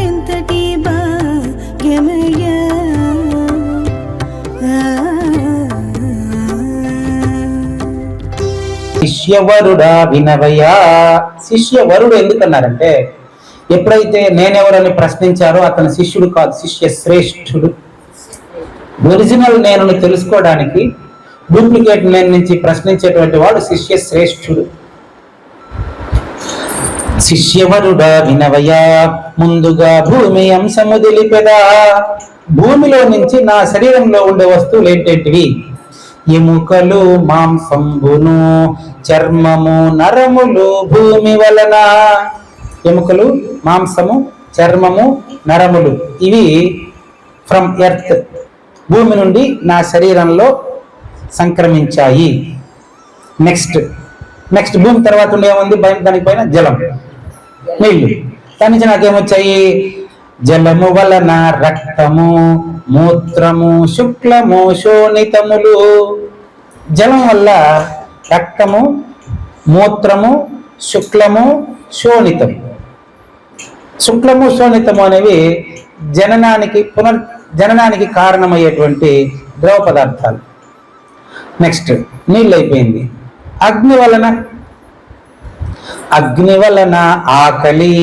ఎంతటి శిష్యవరుడా వినవయా శిష్యవరుడు ఎందుకన్నారంటే ఎప్పుడైతే నేనెవరని ప్రశ్నించారో అతను శిష్యుడు కాదు శిష్య శ్రేష్ఠుడు ఒరిజినల్ నేను తెలుసుకోవడానికి డూప్లికేట్ నేను నుంచి ప్రశ్నించేటువంటి వాడు శిష్య శ్రేష్ఠుడు శిష్యవరుడా వినవయా ముందుగా భూమి అంశము తెలిపెదా. భూమిలో నుంచి నా శరీరంలో ఉండే వస్తువులు ఏంటేంటివి? ఎముకలు మాంసంబును చర్మము నరములు భూమి వలన. ఎముకలు మాంసము చర్మము నరములు ఇవి ఫ్రమ్ ఎర్త్ భూమి నుండి నా శరీరంలో సంక్రమించాయి. నెక్స్ట్ నెక్స్ట్ భూమి తర్వాత ఉండేమంది దానికి భయం జలం. నీళ్ళు. దాని నుంచి నాకేమొచ్చాయి? జలము వలన రక్తము మూత్రము శుక్లము శోణితములు. జలం వల్ల రక్తము మూత్రము శుక్లము శోణితం శుక్లము శోణితము అనేవి జననానికి పునర్ జననానికి కారణమయ్యేటువంటి ద్రవ పదార్థాలు. నెక్స్ట్ నీళ్ళు అయిపోయింది. అగ్ని వలన? అగ్ని వలన ఆకలి.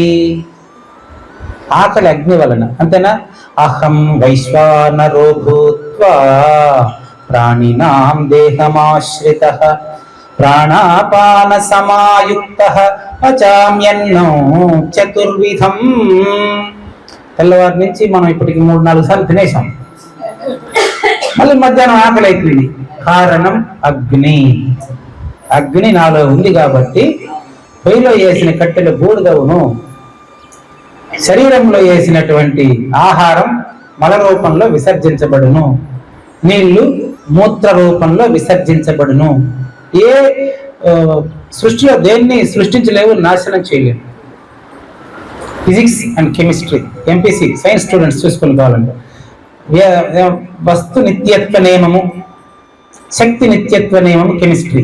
ఆకలి అగ్ని వలన అంతేనా? అహం వైశ్వానరో భూత్వా ప్రాణినాం దేహమాశ్రిత. ప్రాణాపాన సమాయుక్త పచామ్యన్నం చతుర్విధం. తెల్లవారి నుంచి మనం ఇప్పటికి మూడు నాలుగు సార్లు తినేసాం మళ్ళీ మధ్యాహ్నం ఆకలి అయిపోయింది. కారణం అగ్ని. అగ్ని నాలో ఉంది కాబట్టి పొయ్యిలో వేసిన కట్టెలు బూడిదవును. శరీరంలో వేసినటువంటి ఆహారం మల రూపంలో విసర్జించబడును. నీళ్ళు మూత్ర రూపంలో విసర్జించబడును. ఏ సృష్టిలో దేన్ని సృష్టించలేవు నాశనం చేయలేవు. Physics and chemistry MPC science students చూసుకుని కావాలంటే. వస్తు నిత్యత్వ నియమము శక్తి నిత్యత్వ నియమము కెమిస్ట్రీ.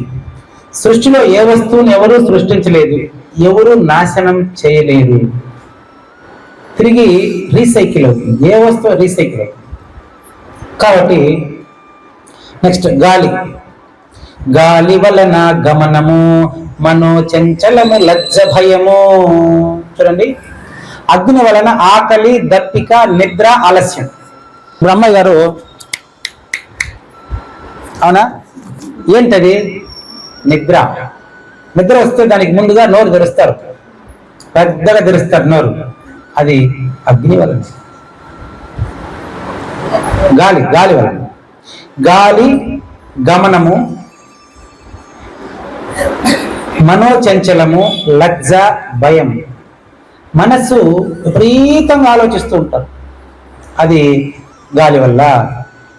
సృష్టిలో ఏ వస్తువుని ఎవరూ సృష్టించలేదు ఎవరు నాశనం చేయలేదు. తిరిగి రీసైకిల్ అవుతుంది. ఏ వస్తువు రీసైకిల్ అవుతుంది? కాబట్టి నెక్స్ట్ గాలి. గాలి వలన గమనము మనో చంచలము లజ్జ భయము. చూడండి. అగ్ని వలన ఆకలి దప్పిక నిద్ర ఆలస్యం. బ్రహ్మ గారు అవునా? ఏంటది? నిద్ర. నిద్ర వస్తే దానికి ముందుగా నోరు తెరుస్తారు. పెద్దగా తెరుస్తారు నోరు. అది అగ్ని వలన. గాలి గాలి వలన. గాలి గమనము మనోచంచలము లజ్జ భయం. మనస్సు విపరీతంగా ఆలోచిస్తూ ఉంటారు. అది గాలి వల్ల.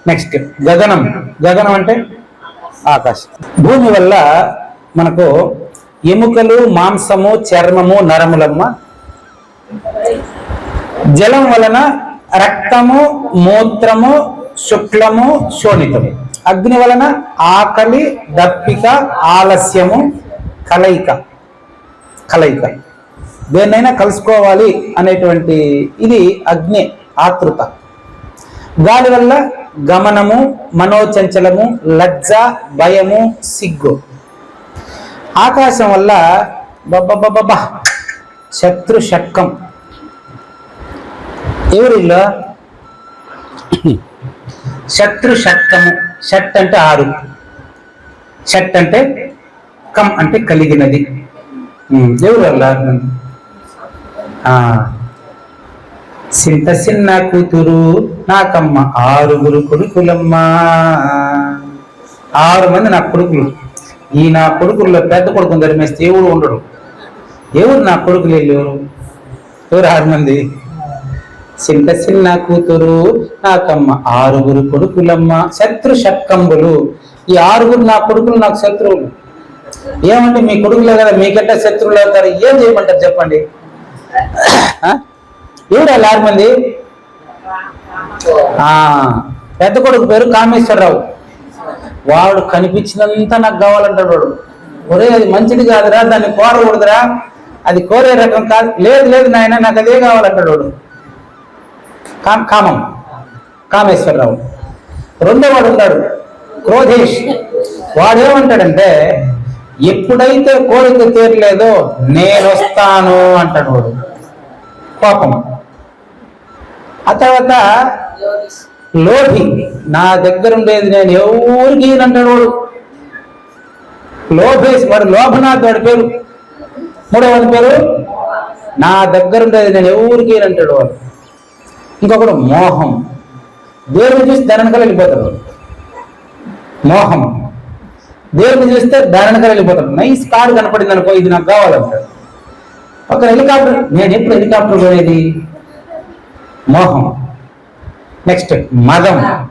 నెక్స్ట్ గగనం. గగనం అంటే ఆకాశం. భూమి వల్ల మనకు ఎముకలు మాంసము చర్మము నరములమ్మ. జలం వలన రక్తము మూత్రము శుక్లము శోణితము. అగ్ని వలన ఆకలి దప్పిక ఆలస్యము కలయిక. కలయిక. దేన్నైనా కలుసుకోవాలి అనేటువంటి ఇది అగ్ని ఆతృత. గాలి వల్ల గమనము మనోచంచలము లజ్జ భయము సిగ్గు. ఆకాశం వల్ల బబ్బబ్బబ్బ శత్రు షట్కం ఎవరిలో? శత్రు షట్కము షట్ అంటే ఆరు. షట్ అంటే కం అంటే కలిగినది. ఎవరు వల్ల ఆ, సింత సిన్న కూతురు నాకమ్మ ఆరుగురు కొడుకులమ్మ. ఆరు మంది నా కొడుకులు. ఈ నా కొడుకుల్లో పెద్ద కొడుకుని ధర్మేస్తే ఎవరు ఉండడు. ఎవరు నా కొడుకులు వీళ్ళు? ఎవరు ఆరు మంది? సింత సిన్న కూతురు నాకమ్మ ఆరుగురు కొడుకులమ్మ. శత్రు శక్కంబులు. ఈ ఆరుగురు నా కొడుకులు నాకు శత్రువులు. ఏమంటే మీ కొడుకులే కదా మీకెట్ట శత్రువులు అవుతారు. ఏం చేయమంటారు చెప్పండి? ఎవరు వాళ్ళు మంది? ఆ, పెద్ద కొడుకు పేరు కామేశ్వరరావు. వాడు కనిపించినంత నాకు కావాలంటాడు వాడు. ఒరే అది మంచిది కాదురా దాన్ని కోరకూడదురా. అది కోరే రకం కాదు. లేదు లేదు నాయన నాకు అదే కావాలంటాడు వాడు. కామ కామం. కామేశ్వరరావు. రెండో వాడు ఉన్నాడు క్రోధేష్. వాడేమంటాడంటే ఎప్పుడైతే కోరిక తీరలేదో నేను వస్తాను అంటాడు వాడు. కోపం ఆ తర్వాత లోభి నా దగ్గర ఉండేది నేను ఎవరికి అంటాడు వాడు. లోభేసి వాడు లోభనాథ్ వాడి పేరు. మూడో వాడి పేరు? నా దగ్గర ఉండేది నేను ఎవరికి అంటాడు వాడు. ఇంకొకడు మోహం. దేవుని చూసి ధరణకలు వెళ్ళిపోతాడు మోహం. దేవుని చూస్తే ధరణకలు వెళ్ళిపోతాడు నైస్ కారు కనపడింది అనుకో ఇది నాకు కావాలంటాడు. ఒక హెలికాప్టర్ నేను ఎప్పుడు హెలికాప్టర్ కొనేది? మోహం. నెక్స్ట్ మదం.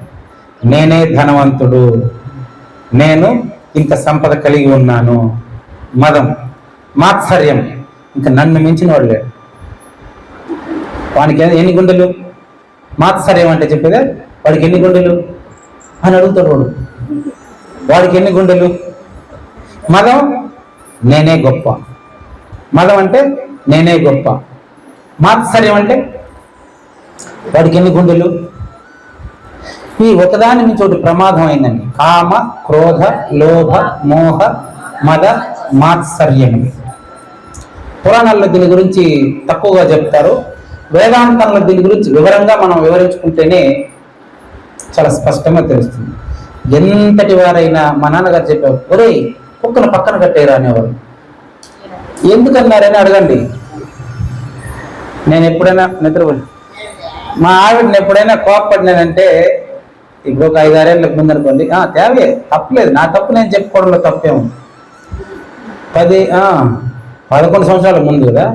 నేనే ధనవంతుడు. నేను ఇంత సంపద కలిగి ఉన్నాను. మదం. మాత్సర్యం. ఇంకా నన్ను మించిన వాడు లేడు. వానికి ఎన్ని గుండెలు? మాత్సర్యం అంటే చెప్పేదే? వాడికి ఎన్ని గుండెలు? అని అడుగుతాడు వాడు. వాడికి ఎన్ని గుండెలు? మదం నేనే గొప్ప. మదం అంటే నేనే గొప్ప. మాత్సర్యం అంటే వాడికి ఎన్ని గుండెలు? ఈ ఒకదాని నుంచి ఒకటి ప్రమాదం అయిందండి. కామ క్రోధ లోభ మోహ మద మాత్సర్యం. పురాణాల్లో దీని గురించి తక్కువగా చెప్తారు. వేదాంతంలో దీని గురించి వివరంగా మనం వివరించుకుంటేనే చాలా స్పష్టంగా తెలుస్తుంది. ఎంతటి వారైనా మా నాన్నగారు చెప్పారు ఒరేయ్ కుక్కన పక్కన కట్టేరా అనేవారు. ఎందుకన్నారని అడగండి. నేను ఎప్పుడైనా నిద్రపోయి మా ఆవిడని ఎప్పుడైనా కోపపడినానంటే ఇంకొక ఒక ఐదారేళ్ళకి ముందు అనుకోండి తేవే తప్పలేదు నా తప్పు నేను చెప్పుకోవడంలో తప్పే ఉంది? పది పదకొండు సంవత్సరాల ముందు కదా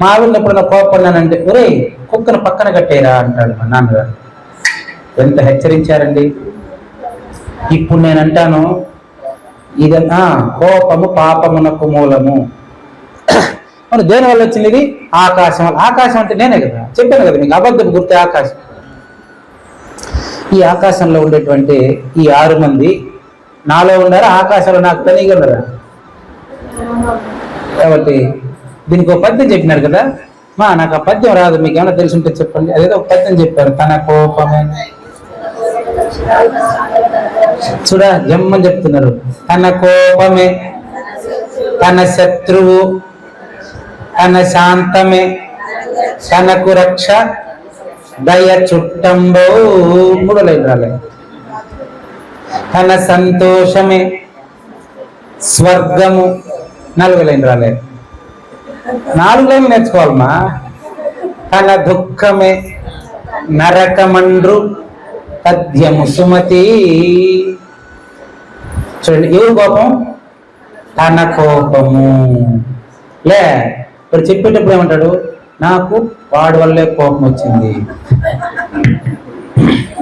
మా ఆవిడని ఎప్పుడైనా కోపడినానంటే ఒరే కుక్కను పక్కన కట్టేరా అంటాడు మా నాన్నగారు. ఎంత హెచ్చరించారండి. ఇప్పుడు నేను అంటాను ఇది కోపము పాపమునకు మూలము. మరి దేని వల్ల వచ్చింది ఇది? ఆకాశం వల్ల. ఆకాశం అంటే నేనే కదా. చెప్పాను కదా మీకు అబద్ధపు గుర్తే ఆకాశం. ఈ ఆకాశంలో ఉండేటువంటి ఈ ఆరు మంది నాలో ఉన్నారా? ఆకాశంలో నాకు తనీగా ఉన్నారా కాబట్టి దీనికి ఒక పద్యం చెప్పినారు కదా. మా నాకు ఆ పద్యం రాదు మీకు ఏమైనా తెలిసి ఉంటే చెప్పండి. అదేదో ఒక పద్యం చెప్పారు. తన కోపమే. చూడ జమ్మని చెప్తున్నారు. తన కోపమే. తన శత్రువు. తన శాంతమే తనకు రక్ష దయ చుట్టంబో. మూడో లైన్ రాలే. తన సంతోషమే స్వర్గము. నాలుగు లైన్ రాలే. నాలుగు లైన్ నేర్చుకోవాలమ్మా. తన దుఃఖమే నరకమండ్రు పద్యము సుమతి. చూడండి ఎవరు కోపం? తన కోపము. లే ఇప్పుడు చెప్పేటప్పుడు ఏమంటాడు? నాకు వాడి వల్లే కోపం వచ్చింది.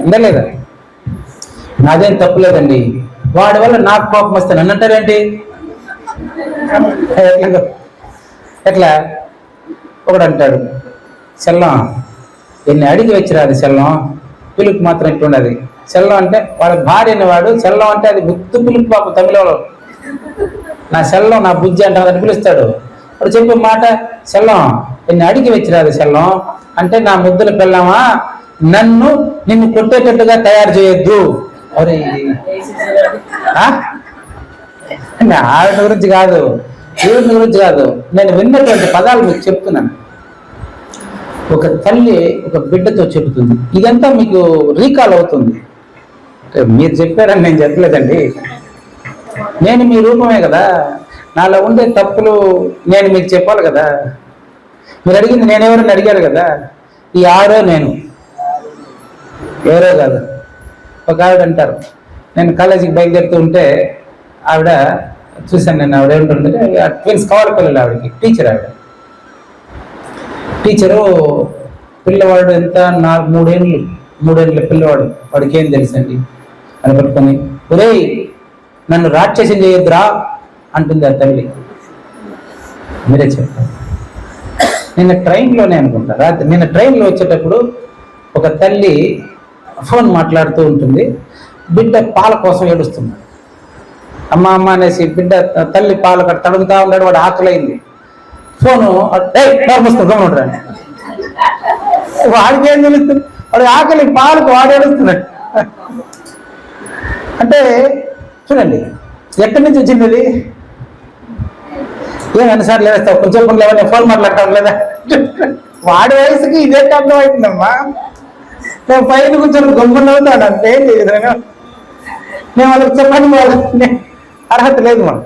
ఉందా లేదా నాదేం తప్పులేదండి. వాడి వల్ల నాకు కోపం వస్తే నన్ను అంటారేంటి? ఎట్లా? ఒకడు అంటాడు సెల్లం ఎన్ని అడిగి వచ్చిరాదు సెల్లం? పిలుపు మాత్రం ఎట్లున్నది సెల్లం అంటే వాడి భార్య అనేవాడు సెల్లం అంటే అది గుర్తు పిలుపు పాపం తమిళ నా సెల్లం నా బుజ్జి అంటే అతను పిలుస్తాడు. వాడు చెప్పే మాట సెల్లం నిన్ను అడిగి వచ్చిరాదు సెల్లం అంటే నా ముద్దుల పిల్లమా నన్ను నిన్ను కొట్టేటట్టుగా తయారు చేయొద్దు. అరే ఆవిడ గురించి కాదు దేవుని గురించి కాదు. నేను విన్నటువంటి పదాలు మీకు చెప్తున్నాను. ఒక తల్లి ఒక బిడ్డతో చెబుతుంది. ఇదంతా మీకు రీకాల్ అవుతుంది. మీరు చెప్పారని నేను చెప్పలేదండి. నేను మీ రూపమే కదా. నాలో ఉండే తప్పులు నేను మీకు చెప్పాలి కదా. మీరు అడిగింది నేనెవరని అడిగారు కదా? ఈ ఆరో నేను. ఎవరో కాదు. ఒక ఆవిడ అంటారు. నేను కాలేజీకి బయలుదేరుతూ ఉంటే ఆవిడ చూశాను నేను ఆవిడ ఏమిటంటే ట్విన్స్ కావాలి పిల్లలు ఆవిడకి టీచర్ ఆవిడ. టీచరు పిల్లవాడు ఎంత? నాలుగు మూడేళ్ళు మూడేళ్ళ పిల్లవాడు. వాడికి ఏం తెలుసండి? అని పట్టుకొని ఒరే నన్ను రాక్షసం చేయొద్దురా. అంటుంది ఆ తల్లి. మీరే చెప్పండి. నిన్న ట్రైన్లోనే అనుకుంటా రాత్రి నిన్న ట్రైన్లో వచ్చేటప్పుడు ఒక తల్లి ఫోన్ మాట్లాడుతూ ఉంటుంది. బిడ్డ పాల కోసం ఏడుస్తున్నాడు అమ్మ అమ్మ అనేసి బిడ్డ తల్లి పాలు కట్ట తడుగుతా ఉన్నాడు వాడు ఆకలైంది. ఫోను గమనింటాడు వాడికి ఏం తెలుస్తుంది? వాడు ఆకలి పాలకు వాడు ఏడుస్తున్నాడు. అంటే చూడండి ఎక్కడి నుంచి వచ్చింది ఏం అన్నిసార్లు లేస్తావు కొంచెం పనులు లేవని ఫోన్ మాట్లాడటం లేదా? వాడి వయసుకి ఇదే అర్థం అవుతుందమ్మా. నేను పైన కూర్చొని గొప్పలు అవుతాడు అంతే ఏం నేను. వాళ్ళకి చెప్పండి వాళ్ళకి. అర్హత లేదు మనం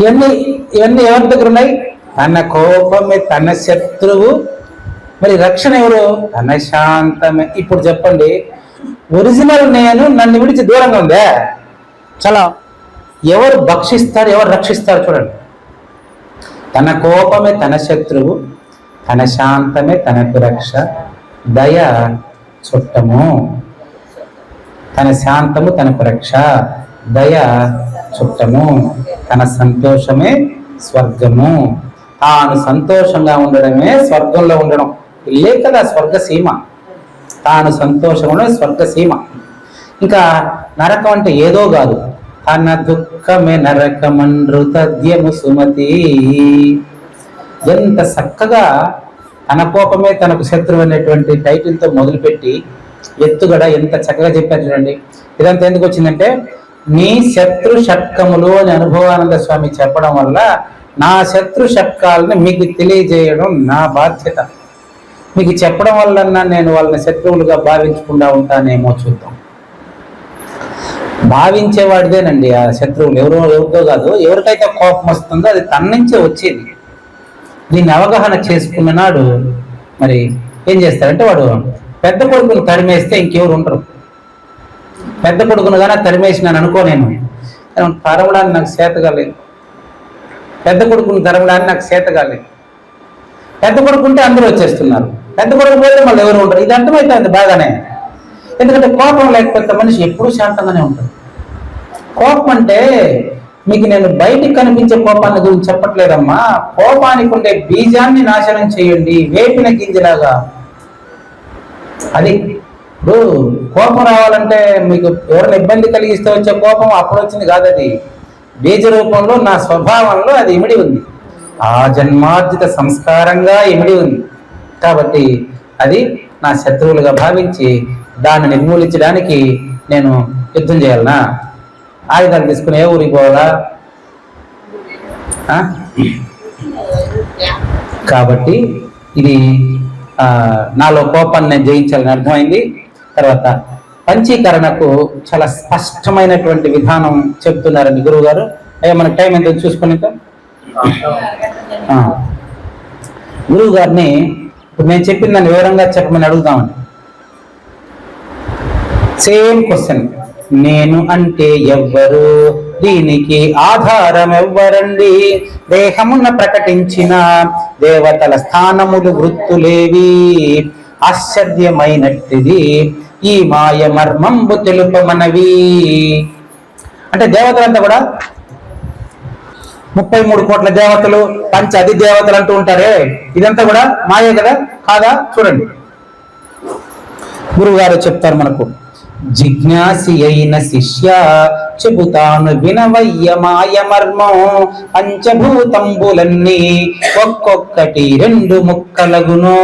ఇవన్నీ ఇవన్నీ ఎవరి దగ్గర ఉన్నాయి? తన కోపమే తన శత్రువు. మరి రక్షణ ఎవరు? తన శాంతమే. ఇప్పుడు చెప్పండి. ఒరిజినల్ నేను నన్ను విడిచి దూరంగా ఉందే? చాలా. ఎవరు భక్షిస్తారు ఎవరు రక్షిస్తారు చూడండి. తన కోపమే తన శత్రువు తన శాంతమే తనకు రక్ష దయ చుట్టము. తన శాంతము తనకు రక్ష దయ చుట్టము. తన సంతోషమే స్వర్గము. తాను సంతోషంగా ఉండడమే స్వర్గంలో ఉండడం. ఇల్లే కదా స్వర్గసీమ తాను సంతోషంగా ఉండడం ఇంకా నరకం అంటే ఏదో కాదు. అన దుఃఖమే నరకమనృతద్యము సుమతి. ఎంత చక్కగా తన కోపమే తనకు శత్రువు అనేటువంటి టైటిల్తో మొదలుపెట్టి ఎత్తుగడ ఎంత చక్కగా చెప్పారు చూడండి. ఇదంతా ఎందుకు వచ్చిందంటే నీ శత్రు షట్కములు అని అనుభవానంద స్వామి చెప్పడం వల్ల నా శత్రు షట్కాలను మీకు తెలియజేయడం నా బాధ్యత. మీకు చెప్పడం వల్ల నేను వాళ్ళని శత్రువులుగా భావించకుండా ఉంటానేమో చూద్దాం. భావించేవాడిదేనండి ఆ శత్రువులు ఎవరో ఎవరితో కాదు ఎవరికైతే కోపం వస్తుందో అది తన నుంచే వచ్చేది. దీన్ని అవగాహన చేసుకున్న నాడు మరి ఏం చేస్తారంటే వాడు పెద్ద కొడుకును తరిమేస్తే ఇంకెవరు ఉండరు. పెద్ద కొడుకును కానీ తరిమేసినాను అనుకో నేను. తరవడానికి నాకు చేత కాలేదు. పెద్ద కొడుకును తరవడానికి నాకు చేత కాలేదు. పెద్ద కొడుకుంటే అందరూ వచ్చేస్తున్నారు. పెద్ద కొడుకు పోతే మళ్ళీ ఎవరు ఉండరు. ఇది అర్థమవుతుంది బాగానే. ఎందుకంటే కోపం లేకపోతే మనిషి ఎప్పుడూ శాంతంగానే ఉంటాడు. కోపం అంటే మీకు నేను బయటికి కనిపించే కోపాన్ని గురించి చెప్పట్లేదమ్మా. కోపానికి ఉండే బీజాన్ని నాశనం చేయండి వేపిన గింజలాగా. అది ఇప్పుడు కోపం రావాలంటే మీకు ఎవరైనా ఇబ్బంది కలిగిస్తే వచ్చే కోపం అప్పుడు వచ్చింది కాదు అది. బీజ రూపంలో నా స్వభావంలో అది ఇమిడి ఉంది. ఆ జన్మార్జిత సంస్కారంగా ఇమిడి ఉంది. కాబట్టి అది నా శత్రువులుగా భావించి దాన్ని నిర్మూలించడానికి నేను యుద్ధం చేయాలనా? ఆయుధాలు తీసుకుని ఏ ఊరికి పోవాలా? కాబట్టి ఇది నాలో కోపాన్ని నేను జయించాలని అర్థమైంది. తర్వాత పంచీకరణకు చాలా స్పష్టమైనటువంటి విధానం చెప్తున్నారండి గురువు గారు అయ్యా మనకు టైం ఎంత చూసుకుని గురువు గారిని ఇప్పుడు నేను చెప్పిన దాన్ని వివరంగా చెప్పమని అడుగుదామని సేమ్ క్వశ్చన్ నేను అంటే ఎవ్వరు? దీనికి ఆధారం ఎవ్వరండి దేహమున ప్రకటించిన దేవతల స్థానములు వృత్తులేవి. ఆశ్చర్యమైనట్టిది. ఈ మాయ మర్మంబు తెలుపమనవి. అంటే దేవతలంతా కూడా ముప్పై మూడు కోట్ల దేవతలు పంచ అధి దేవతలు అంటూ ఉంటారే. ఇదంతా కూడా మాయే కదా? కాదా? చూడండి. గురువు గారు చెప్తారు మనకు జిజ్ఞాసి అయిన శిష్య చెబుతాను వినవయ్య మాయ మర్మం పంచభూతంబులన్నీ ఒక్కొక్కటి రెండు ముక్కలగును.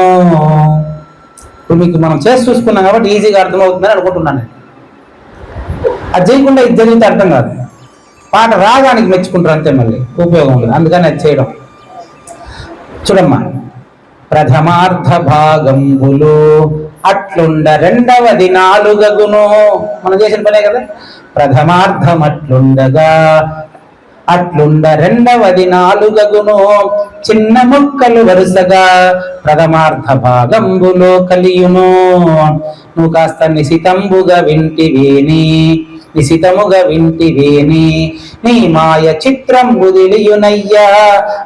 ఇప్పుడు మీకు మనం చేసి చూసుకున్నాం కాబట్టి ఈజీగా అర్థమవుతుందని అనుకుంటున్నాను అది చేయకుండా ఇది జరిగితే అర్థం కాదు. పాట రాగానికి మెచ్చుకుంటారు అంతే మళ్ళీ. ఉపయోగం ఉండదు. అందుకని అది చేయడం. చూడమ్మా. ప్రథమార్థ భాగంబులు. అట్లుండ రెండవది నాలుగగును. మనం చేసిన పనే కదా? ప్రథమార్థం అట్లుండగా అట్లుండ రెండవది నాలుగగును. చిన్న ముక్కలు వరుసగా ప్రథమార్థ భాగంబులో కలియును. నువ్వు కాస్త నిశితంబుగా వింటివేని. నిశితముగా వింటివేని నీ మాయ చిత్రం బుదిలియునయ్యా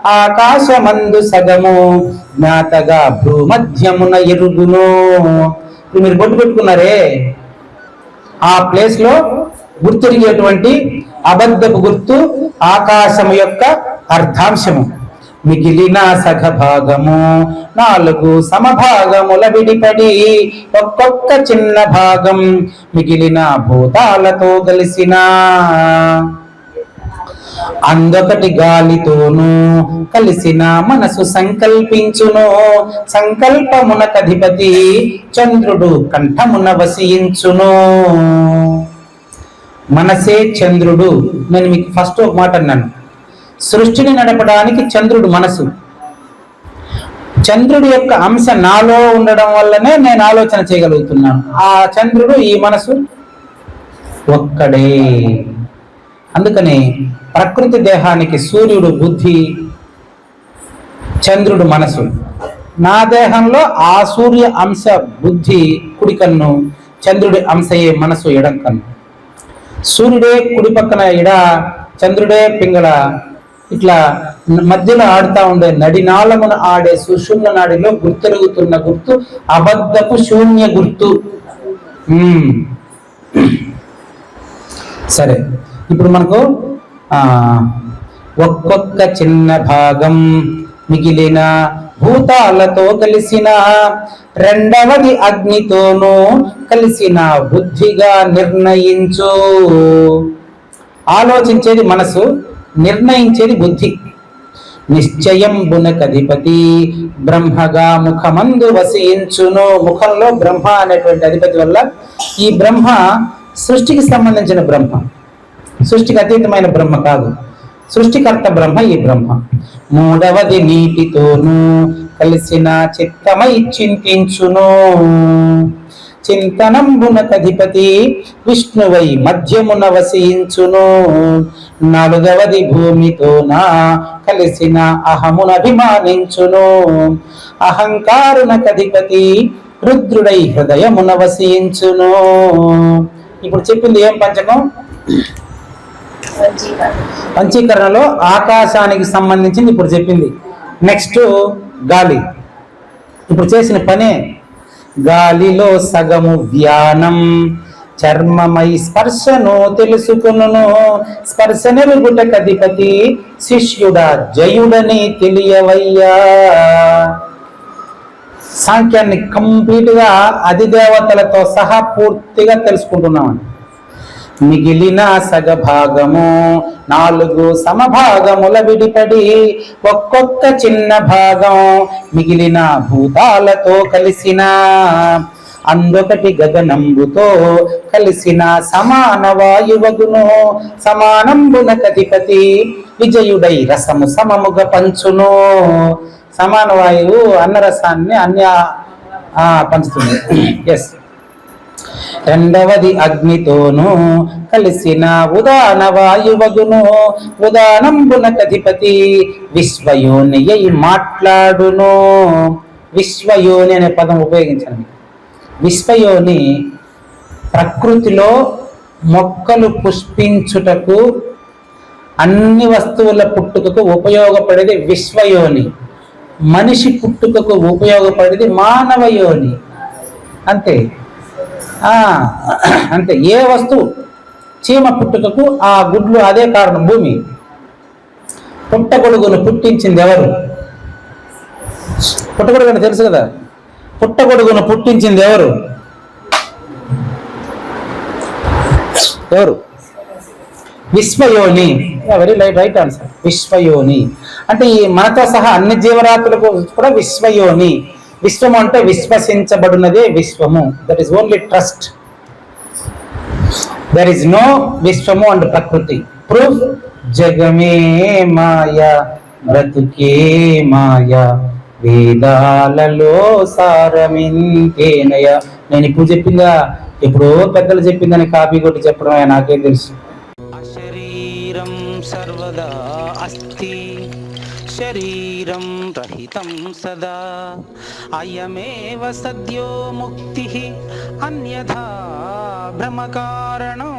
ఆకాశమందు సగము జ్ఞాతగా భూమధ్యమున ఎరుగును ఇప్పుడు మీరు బొట్టు పెట్టుకున్నారే? ఆ ప్లేస్లో గుర్తిరిగేటువంటి అబద్ధపు గుర్తు ఆకాశము యొక్క అర్ధాంశము. మిగిలిన సగ భాగము నాలుగు సమభాగముల విడిపడి ఒక్కొక్క చిన్న భాగం మిగిలిన భూతాలతో కలిసిన అందొకటి గాలితోను కలిసిన మనసు సంకల్పించును. సంకల్పమునకధిపతి చంద్రుడు కంఠమున వసించును మనసే చంద్రుడు. నేను మీకు ఫస్ట్ ఒక మాట అన్నాను. సృష్టిని నడపడానికి చంద్రుడు మనసు. చంద్రుడి యొక్క అంశ నాలో ఉండడం వల్లనే నేను ఆలోచన చేయగలుగుతున్నాను. ఆ చంద్రుడు ఈ మనసు ఒక్కడే. అందుకని ప్రకృతి దేహానికి సూర్యుడు బుద్ధి చంద్రుడు మనసు. నా దేహంలో ఆ సూర్య అంశ బుద్ధి కుడి కన్ను చంద్రుడి అంశయే మనసు ఎడం కన్ను సూర్యుడే కుడి పక్కన ఎడ చంద్రుడే పింగళ ఇట్లా మధ్యలో ఆడుతా ఉండే నడినాళమున ఆడే సుషుమ్న నాడిలో గుర్తెరుగుతున్న గుర్తు అబద్ధపు శూన్య గుర్తు. సరే ఇప్పుడు మనకు ఆ ఒక్కొక్క చిన్న భాగం మిగిలిన భూతాలతో కలిసిన రెండవది అగ్నితోనూ కలిసిన బుద్ధిగా నిర్ణయించు. ఆలోచించేది మనసు నిర్ణయించేది బుద్ధి. నిశ్చయం బునకధిపతి బ్రహ్మగా ముఖమందు వసించును ముఖంలో బ్రహ్మ అనేటువంటి అధిపతి వల్ల ఈ బ్రహ్మ సృష్టికి సంబంధించిన బ్రహ్మ. సృష్టికి అతీతమైన బ్రహ్మ కాదు. సృష్టికర్త బ్రహ్మ ఈ బ్రహ్మ. మూడవది నీటితోనూ కలిసిన చిత్తమై చింతించును. చింతనంబునకధిపతి విష్ణువై మధ్యమున వసించును నాలుగవది నా కలిసిన అహమునభిమానించును. అహంకారునకధిపతి రుద్రుడై హృదయమున వసించును ఇప్పుడు చెప్పింది ఏం పంచకం? పంచీకరణలో ఆకాశానికి సంబంధించింది ఇప్పుడు చెప్పింది. నెక్స్ట్ గాలి. ఇప్పుడు చేసిన పనే గాలిలో సగము వ్యానం. చర్మమై స్పర్శను తెలుసుకును స్పర్శ నెరుగుటకు అధిపతి శిష్యుడా జయుడని తెలియవయ్యా. సాంఖ్యాన్ని కంప్లీట్గా అధిదేవతలతో సహా పూర్తిగా తెలుసుకుంటున్నామండి. మిగిలిన సగభాగము నాలుగు సమభాగముల విడిపడి ఒక్కొక్క చిన్న భాగం మిగిలిన భూతాలతో కలిసిన అందొకటి గగనంబుతో కలిసిన సమాన వాయువగును సమానంబున కతిపతి విజయుడై రసము సమముగ పంచును. సమాన వాయువు అన్నరసాన్ని అన్య పంచుతుంది. ఎస్ రెండవది అగ్నితోను కలిసిన ఉదాన వాయువగును ఉదానంబున కధిపతి విశ్వయోని అయి మాట్లాడును. విశ్వయోని అనే పదం ఉపయోగించండి. విశ్వయోని ప్రకృతిలో మొక్కలు పుష్పించుటకు అన్ని వస్తువుల పుట్టుకకు ఉపయోగపడేది విశ్వయోని. మనిషి పుట్టుకకు ఉపయోగపడేది మానవ యోని అంతే అంతే. ఏ వస్తువు? చీమ పుట్టుకకు ఆ గుడ్లు అదే కారణం భూమి. పుట్టగొడుగును పుట్టించింది ఎవరు? పుట్టగొడుగు అంటే తెలుసు కదా? పుట్టగొడుగును పుట్టించింది ఎవరు? ఎవరు? విశ్వయోని. వెరీ లైట్ రైట్ ఆన్సర్ విశ్వయోని. అంటే ఈ మనతో సహా అన్ని జీవరాశులకు కూడా విశ్వయోని. విశ్వము అంటే విశ్వసించబడినదే విశ్వము. That is only trust there is no విశ్వము అండ్ ప్రకృతి. ప్రూఫ్ జగమే మాయ బ్రతుకే మాయ. వేదాలలో సారమింతేనయ. నేను ఇప్పుడు చెప్పిందా? ఎప్పుడో పెద్దలు చెప్పిందని కాపీ కొట్టి చెప్పడం నాకేం తెలుసు. శరీరం సర్వదా అస్తి శరీరం రహితం సదా. అయమేవ సద్యో ముక్తి అన్యథా భ్రమకారణం